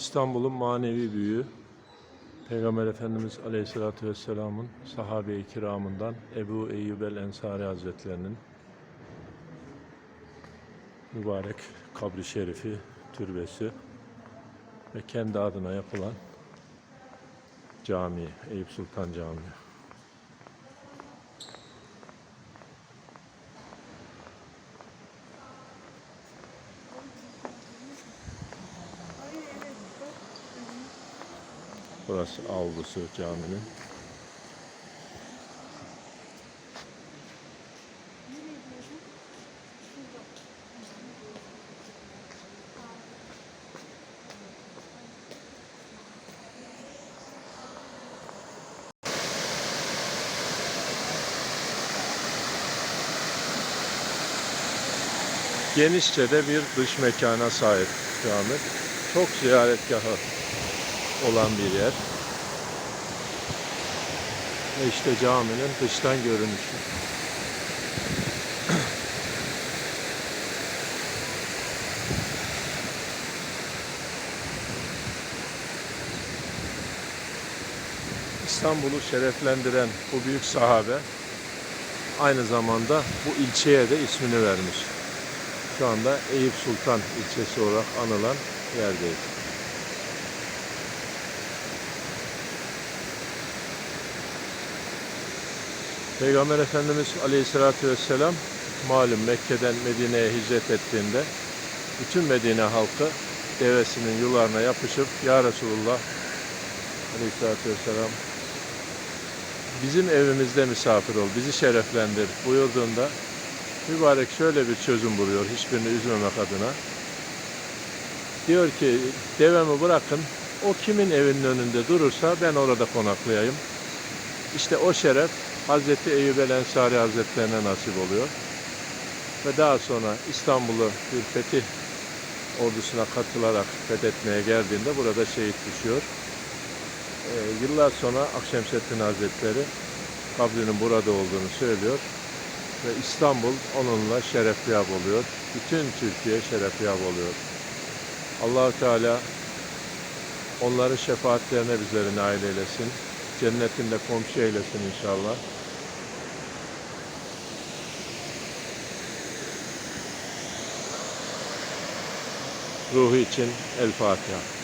İstanbul'un manevi büyüğü Peygamber Efendimiz Aleyhisselatü Vesselam'ın sahabe-i kiramından Ebu Eyyub el Ensari Hazretlerinin mübarek kabri şerifi, türbesi ve kendi adına yapılan cami, Eyüp Sultan Camii. Burası avlusu caminin. Genişçe de bir dış mekana sahip cami. Çok ziyaretgahı olan bir yer. Ve işte caminin dıştan görünüşü. İstanbul'u şereflendiren bu büyük sahabe aynı zamanda bu ilçeye de ismini vermiş. Şu anda Eyüp Sultan ilçesi olarak anılan yerdeyiz. Peygamber Efendimiz Aleyhisselatü Vesselam malum Mekke'den Medine'ye hicret ettiğinde bütün Medine halkı devesinin yularına yapışıp Ya Resulullah Aleyhisselatü Vesselam bizim evimizde misafir ol, bizi şereflendir buyurduğunda mübarek şöyle bir çözüm buluyor hiçbirini üzmemek adına. Diyor ki devemi bırakın o kimin evinin önünde durursa ben orada konaklayayım. İşte o şeref Hazreti Eyyub el Ensari Hazretlerine nasip oluyor. Ve daha sonra İstanbul'u bir fetih ordusuna katılarak fethetmeye geldiğinde burada şehit düşüyor. Ee, yıllar sonra Akşemseddin Hazretleri kabrinin burada olduğunu söylüyor. Ve İstanbul onunla şerefyab oluyor. Bütün Türkiye şerefyab oluyor. allah Teala onların şefaatlerine bizleri nail eylesin. Cennetinde komşu eylesin inşallah. Ruhu için El Fatiha.